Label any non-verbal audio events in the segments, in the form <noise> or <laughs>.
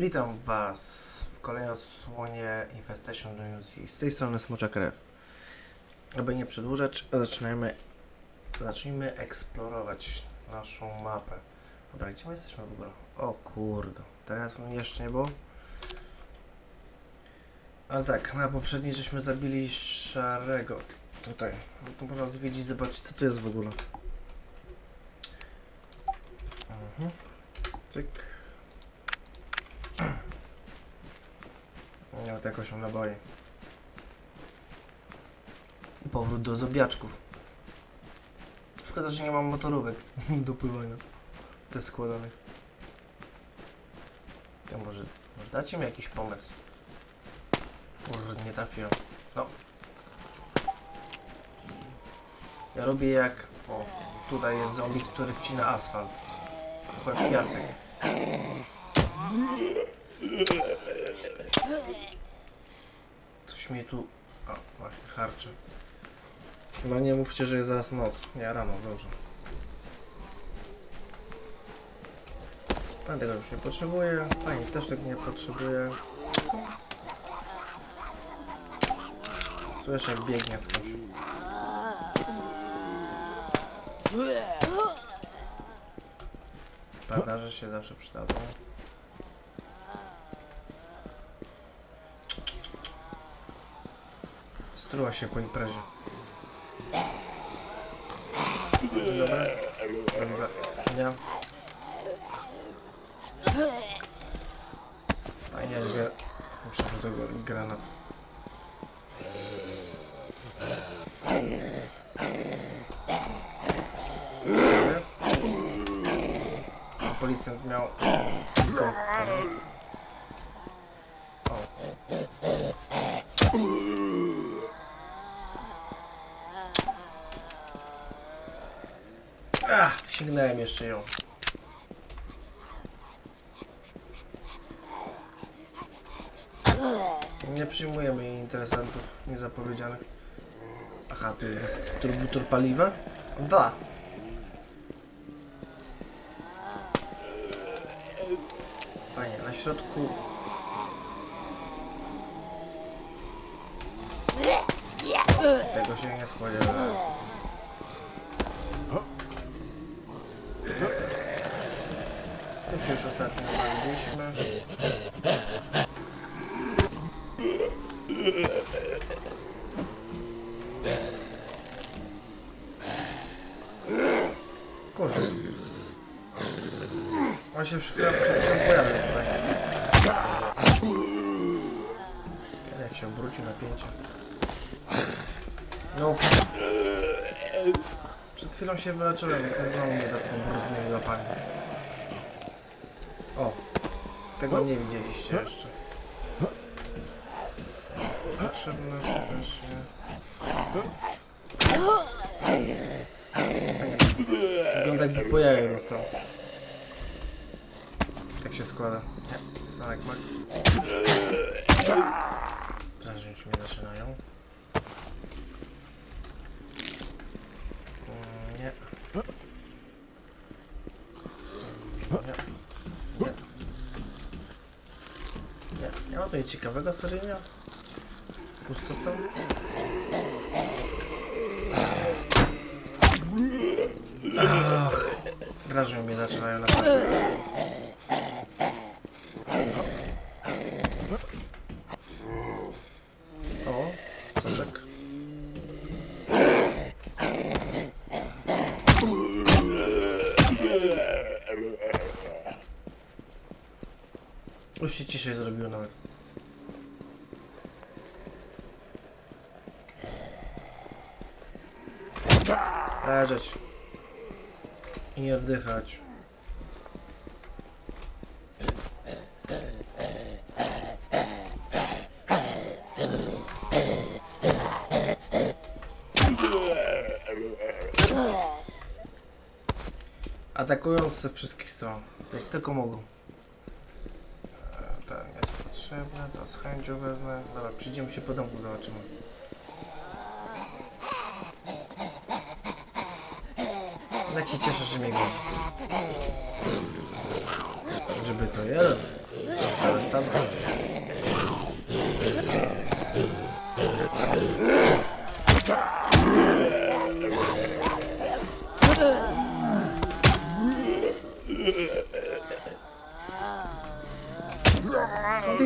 Witam Was w kolejnej odsłonie Infestation Unity. Z tej strony Smocza Krew. Aby nie przedłużać, zaczynajmy, zacznijmy eksplorować naszą mapę. Dobra, gdzie my jesteśmy w ogóle? O kurde, teraz jeszcze nie było. Ale tak, na poprzedniej żeśmy zabili szarego. Tutaj. To można zwiedzić, zobaczyć co tu jest w ogóle. Mhm. Cyk. Nawet jakoś mam naboje. I powrót do zobiaczków. Szkoda, że nie mam motorówek <laughs> do pływania. Te składanych. To może, może dacie mi jakiś pomysł? Może nie trafiłem. No. Ja robię jak... O, tutaj jest zombie, który wcina asfalt. Chyba piasek. Coś mi tu... O, właśnie, harczy. No nie mówcie, że jest zaraz noc. Nie, rano, dobrze. Pan tego już nie potrzebuje, pani też tego nie potrzebuje. Słyszę, jak biegnie skądś. Bandaże się zawsze przydadzą. Struła się po imprezie. Dobra. Dobra. A nie, gra... Muszę do tego granat. Policjant miał... tylko- O. Ach, sięgnąłem jeszcze ją. Nie przyjmujemy interesantów niezapowiedzianych. Aha, tu jest dystrybutor paliwa? Da. Fajnie, na środku... Tego się nie spodziewałem. Już ostatnio bawiliśmy. Kurde. On się przychyla przed chwilą pojawił tutaj. Jak się obrócił napięcie. No. Przed chwilą się wyleczyłem, ten znowu mnie dotknął brudnymi łapami. Tego nie widzieliście jeszcze. Potrzebne też nie. Wygląda jakby po jaju dostał. Tak się składa. Nie, Snack mak. Już mnie zaczynają. Mm, Nie. Nie. Nie. Nie, nie ma tu nic ciekawego seryjnie. Pusto stał. Ach, drażnią mnie zaczynają naprawdę. O, soczek. Już się ciszej zrobiło nawet. Leżeć. I nie oddychać. Atakują ze wszystkich stron, jak tylko mogą. E, Ten jest potrzebny, to z chęcią wezmę. Dobra, przyjdziemy się po domku, zobaczymy. Tak się cieszę, że mnie godzi. Żeby to jeden. Ale stan.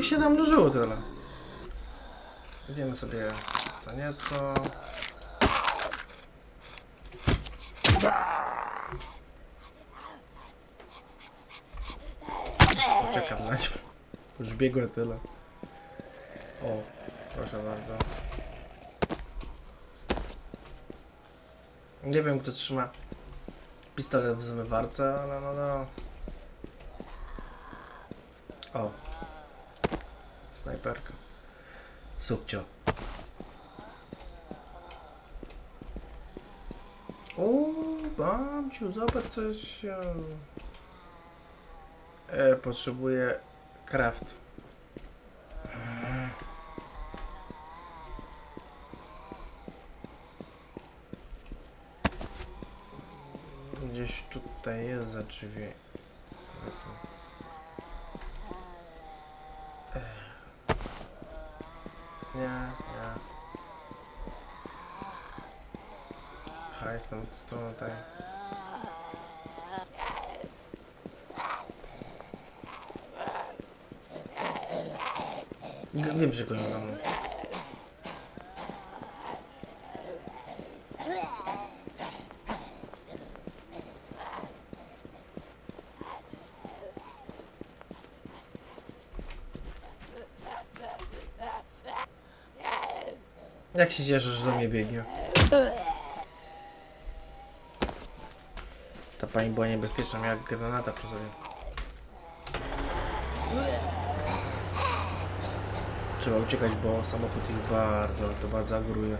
Ich się namnożyło tyle? Zjemy sobie co nieco. Czekam na nią. Już biegłe tyle. O, proszę bardzo. Nie wiem kto trzyma pistolet w zmywarce, ale no no. O. Snajperka. Subcio. O, babciu, zobacz coś. e, potrzebuję craft. Gdzieś tutaj jest za drzwi. Powiedzmy. Nie, nie. Aha, jestem strony tej. Nie wiem, że gonią za mną. Jak się cieszę, że do mnie biegnie. Ta pani była niebezpieczna, jak granata przy sobie. Trzeba uciekać, bo samochód ich bardzo, to bardzo aguruje.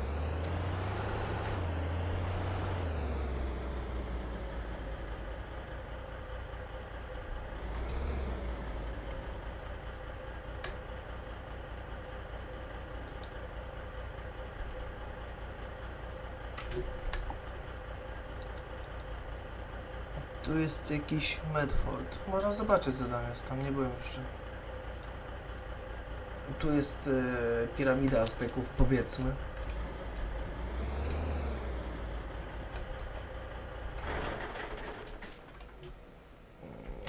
Tu jest jakiś Medford. Można zobaczyć co tam jest, tam nie byłem jeszcze. Tu jest e, piramida Azteków, powiedzmy.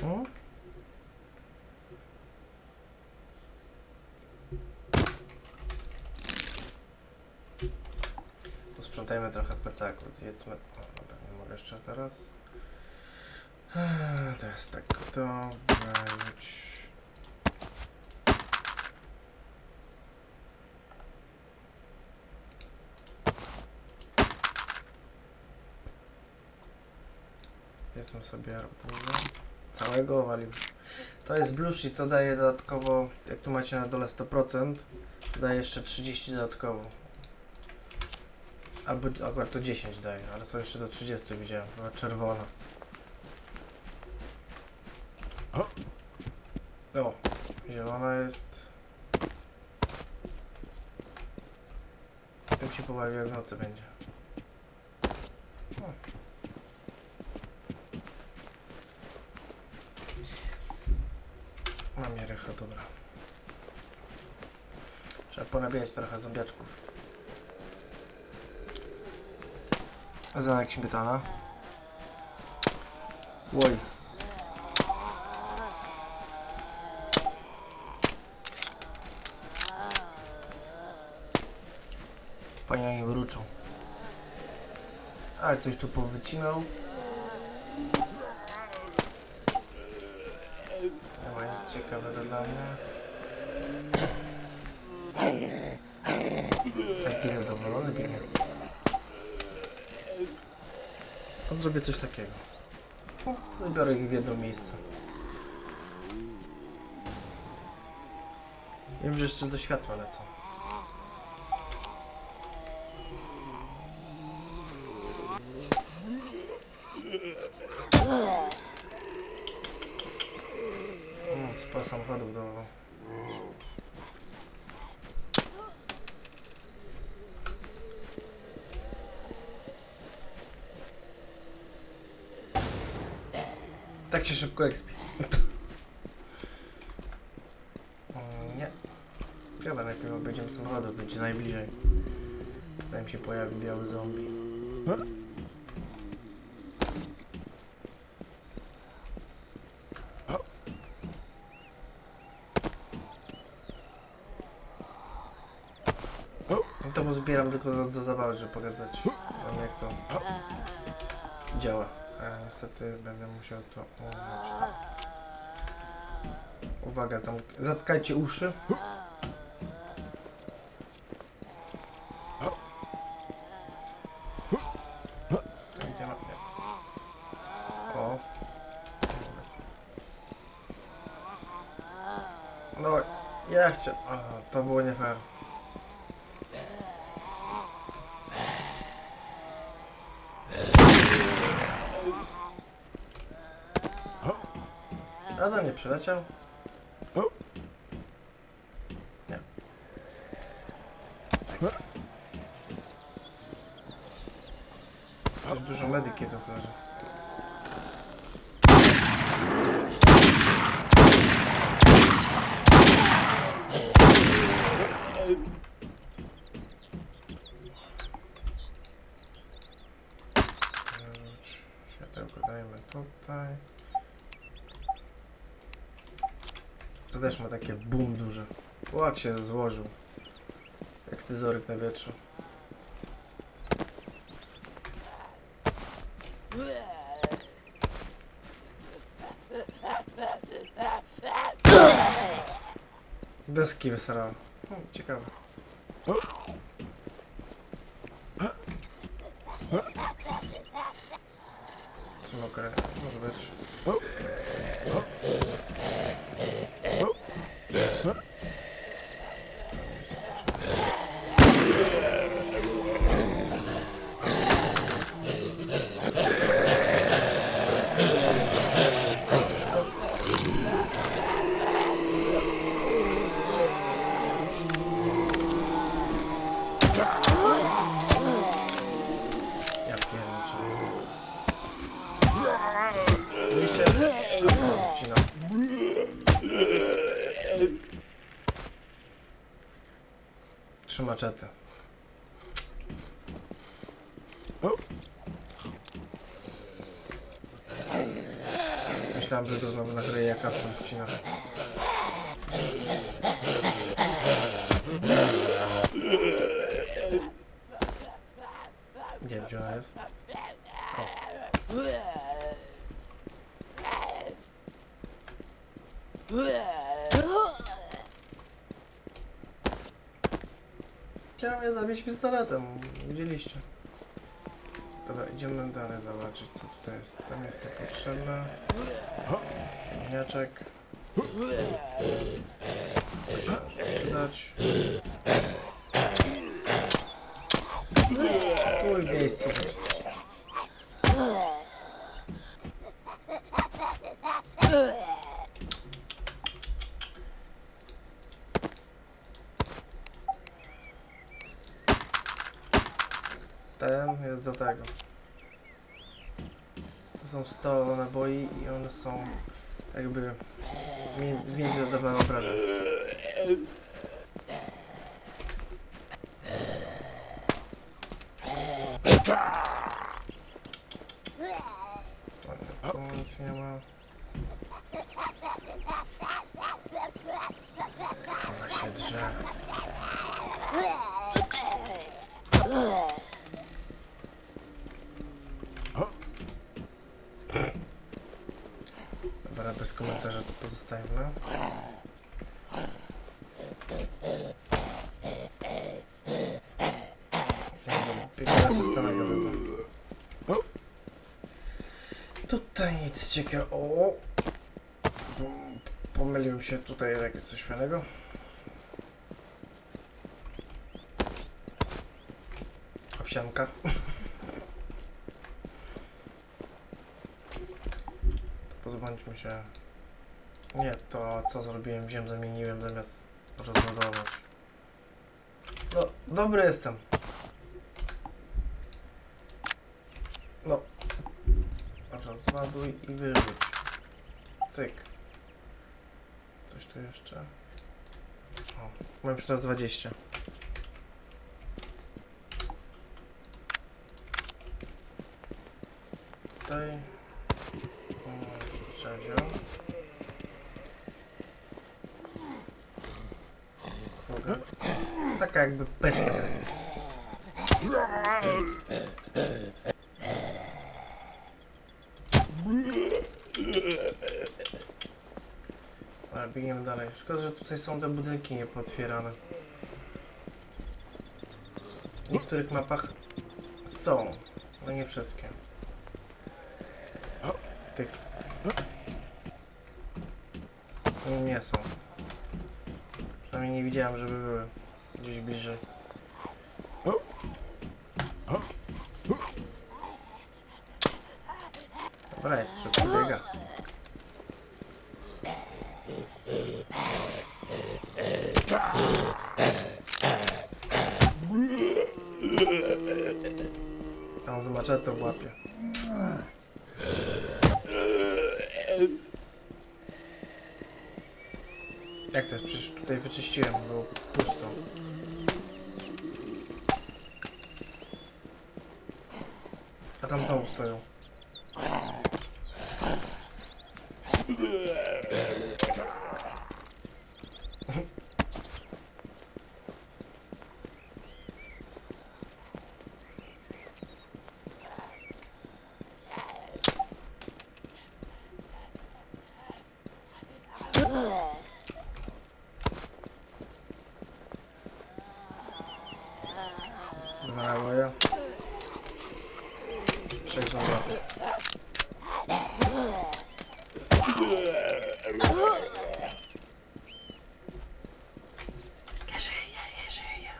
O. Posprzątajmy trochę plecaku, zjedzmy. O, dobra, nie mogę jeszcze teraz. To jest tak, to wejdź. Jestem sobie arbuza. Całego walił. To jest blush i to daje dodatkowo, jak tu macie na dole 100%, daje jeszcze 30 dodatkowo. Albo akurat to 10 daje, ale są jeszcze do 30 widziałem, była czerwona. O, zielona jest. Tym się pobawi jak w nocy będzie. O. Mam jerecha, dobra. Trzeba ponabijać trochę zombiaczków. Za jak śmietana. Oj. Pania nie wrócą. A, ktoś tu powycinał. Nie ma nic ciekawego dla mnie. Taki zadowolony biegnie. To zrobię coś takiego. Wybiorę ich w jedno miejsce. Wiem, że jeszcze do światła lecą. Samochodów do... Tak się szybko expi. <laughs> Mm, Nie. Chyba najpierw obejdziemy samochodów, będzie najbliżej. Zanim się pojawi biały zombie. No to mu zbieram tylko do, zabawy, żeby pokazać wam jak to działa. A niestety będę musiał to ułożyć. Uwaga, zatkajcie uszy. O. No, ja chciałem. To było nie fair. Adam nie. Coś dużo medykitów leży. Rzuć. Światełko dajemy tutaj. To też ma takie boom duże. O, jak się złożył. Jak scyzoryk na wietrzu. Deski wysrałem. O, ciekawe. Co mokre? Może być. Samo wcinam. Trzy maczety. Myślałem, że go znowu nakryje jak custom wcina. Gdzie, gdzie ona jest? Chciałem je zabić pistoletem, widzieliście. Dobra, idziemy dalej zobaczyć co tutaj jest. Tam jest niepotrzebne. Mniaczek. To się może przydać. W miejscu. Jest tego. To są 100 naboi i one są jakby więcej zadawały obrażeń. Nic nie ma. Ona się drze. Dobra, bez komentarza to Biegana systemego wezmę. Tutaj nic ciekawego. Pomyliłem się tutaj jakieś coś fajnego. Owsianka. <laughs> Pozbądźmy się. Nie, to co zrobiłem, wziąłem, zamieniłem zamiast rozładować. No, dobry jestem. No. Rozładuj i wyrzuć. Cyk. Coś tu jeszcze? O, mam już teraz 20. Tutaj... Mm, To co trzeba wziąć? Taka jakby pestka. Ale biegniemy dalej. Szkoda, że tutaj są te budynki niepotwierane. W niektórych mapach są, ale nie wszystkie. Tych nie są. Widziałem, żeby były gdzieś bliżej. Dobra, jest, szybko biega. Tam z maczetą w łapie. Jak to jest? Przecież tutaj wyczyściłem, było pusto. A tam znowu stoją. Dwa moja. Trzech są w łapie. Nie żyje, nie.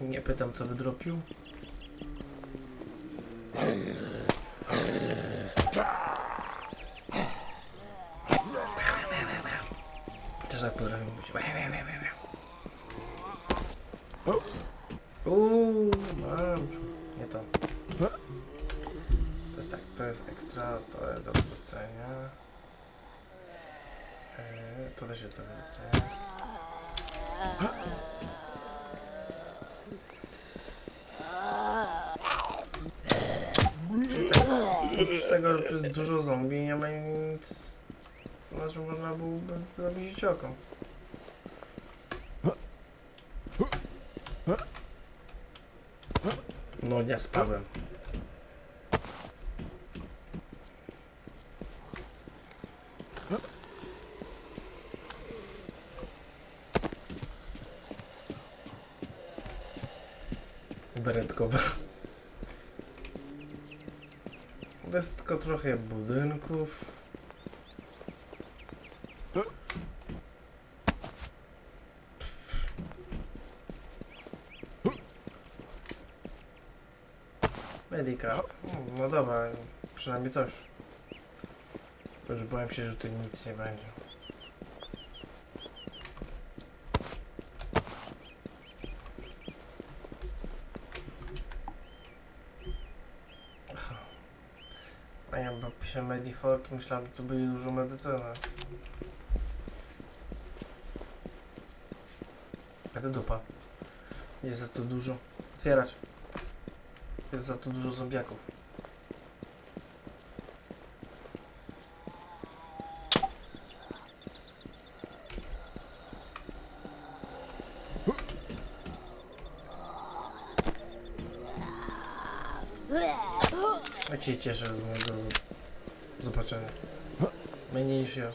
Nie pytam, co wydropił. Też tak potrafię mówić. Uuu, mam. Nie to. To jest tak, to jest ekstra, to jest do wrzucenia. Eee, to też jest do wrzucenia. Oprócz tego, że tu jest dużo zombie, nie ma nic, na można byłoby zawiesić oko. No nie spadłem. Beretkowe. To jest tylko trochę budynków. Pff. No dobra, przynajmniej coś. Już bałem się, że tutaj nic nie będzie. A ja bo piszę Medifort, myślałem, że tu byli dużo medycyny. A to dupa. Jest za to dużo. Otwierać. Jest za to dużo zombiaków. Jak się cieszę z mojego zobaczenia. Mniej niż ja.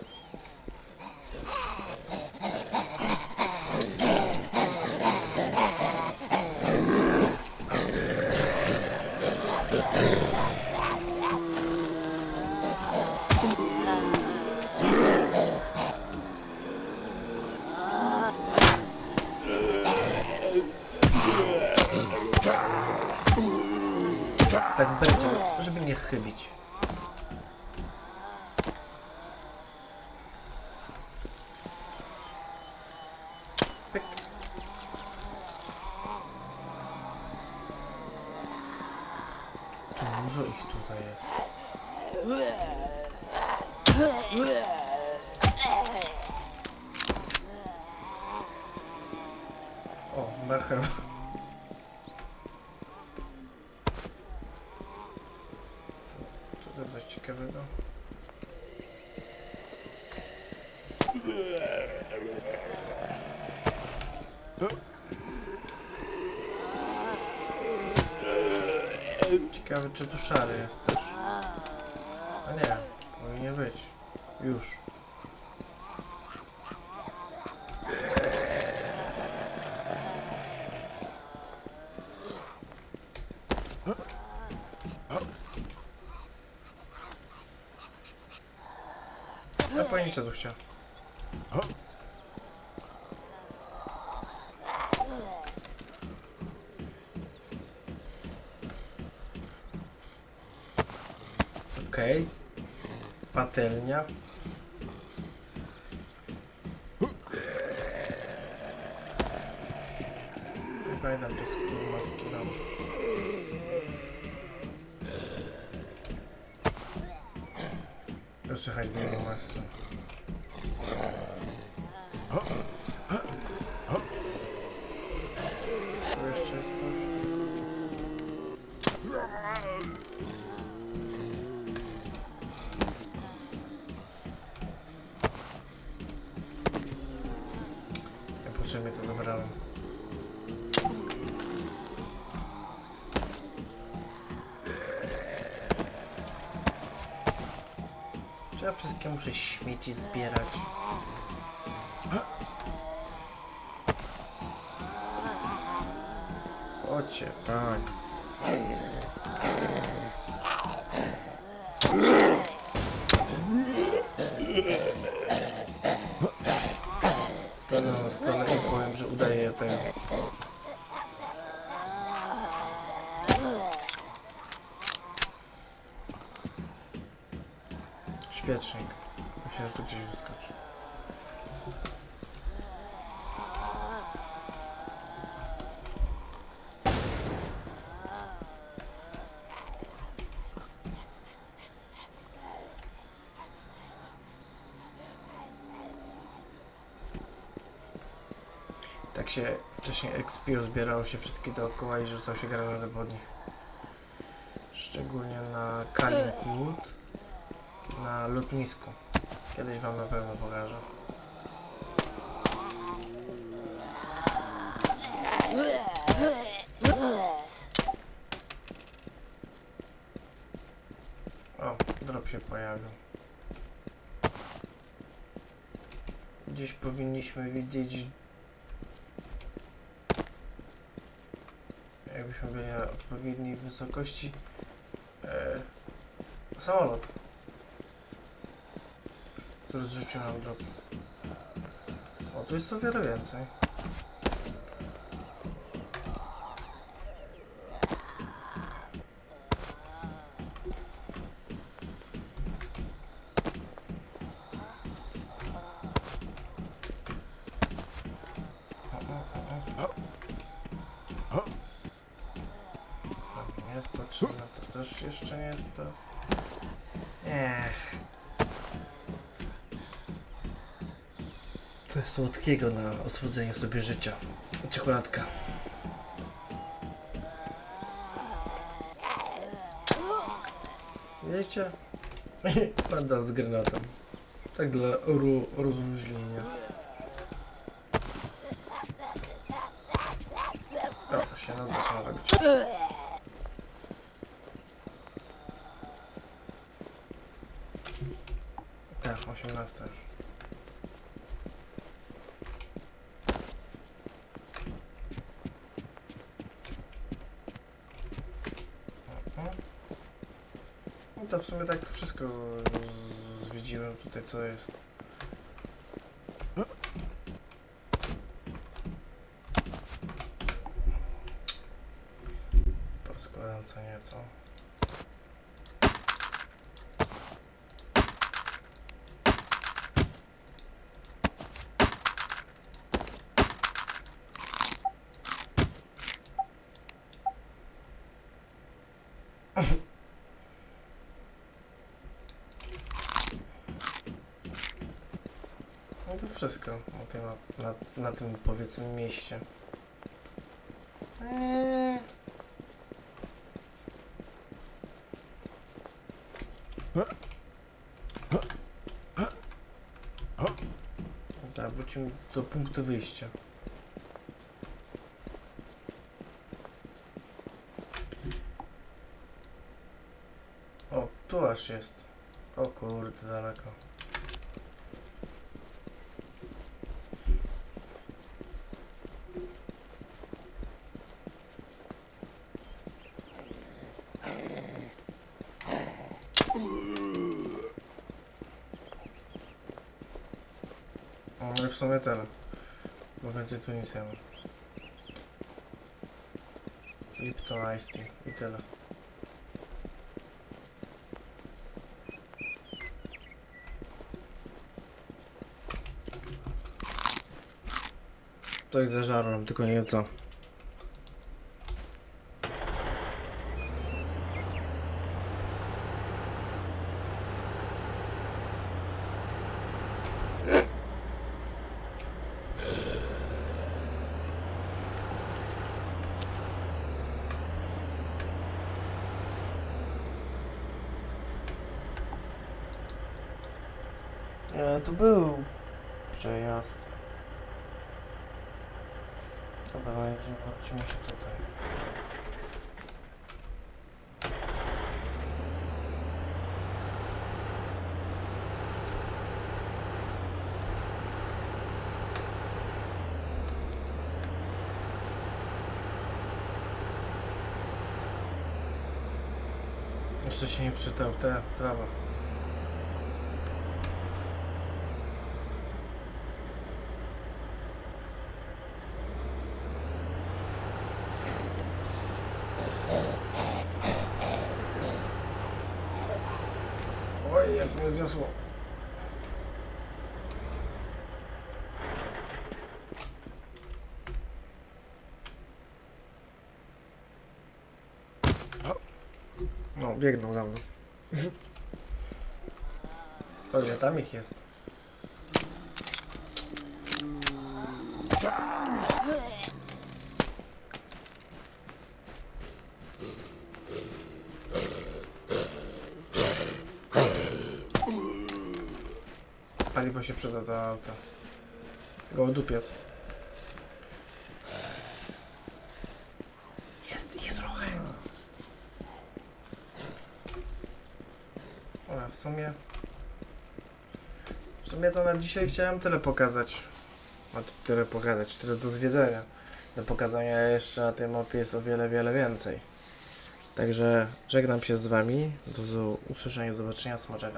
Tak będzie, żeby nie chybić. to jest? O, marchew. Tutaj coś ciekawego. Ciekawe czy tu szary jest też. A nie, powinien być. Już. A pani co tu chciała? Nie pamiętam, którą maski. Już słychać biegu masy. Muszę śmieci zbierać? Ocie, tak. Stanę na stole i powiem, że udaję tego. Świecznik. Myślę, że tu gdzieś wyskoczy. Tak się expiu zbierało się wszystkie dookoła i rzucał się granaty pod nich. Szczególnie na Kalinwood, na lotnisku. Kiedyś wam na pewno pokażę. O, drop się pojawił. Gdzieś powinniśmy widzieć na odpowiedniej wysokości e, samolot który zrzucił nam drop o tu jest o wiele więcej O, o, o, o. Nie jest potrzebne, to też jeszcze nie jest to. Ech. Coś słodkiego na osłodzenie sobie życia. Czekoladka. Wiecie? <laughs> Panda z granatą. Tak dla ru rozluźnienia. O, się nam zaczyna robić. 18 już. Mhm. No to w sumie tak wszystko zwiedziłem tutaj co jest. Porozkładam co nieco. No to wszystko na tym, na, na tym powiedzmy mieście. Eee. Tak, wrócimy do punktu wyjścia. O, tu aż jest. O kurde, daleko. Sumie tyle. Bo więcej tu nic nie ma. Lipton Ice Tea i tyle. Coś zażarłem, tylko nie wiem co. E, tu był przejazd. Dobra, no idziemy, wrócimy się tutaj. Jeszcze się nie wczytał, te, trawa. Oj, jak mnie zniosło. No, biegną za mną. Pewnie tam ich jest. Paliwo się przyda do auta. Gołodupiec. Jest ich trochę. Ale w sumie... W sumie to na dzisiaj chciałem tyle pokazać. A tu tyle pokazać, tyle do zwiedzenia. Do pokazania jeszcze na tej mapie jest o wiele, wiele więcej. Także żegnam się z wami. Do usłyszenia, zobaczenia, smoczek.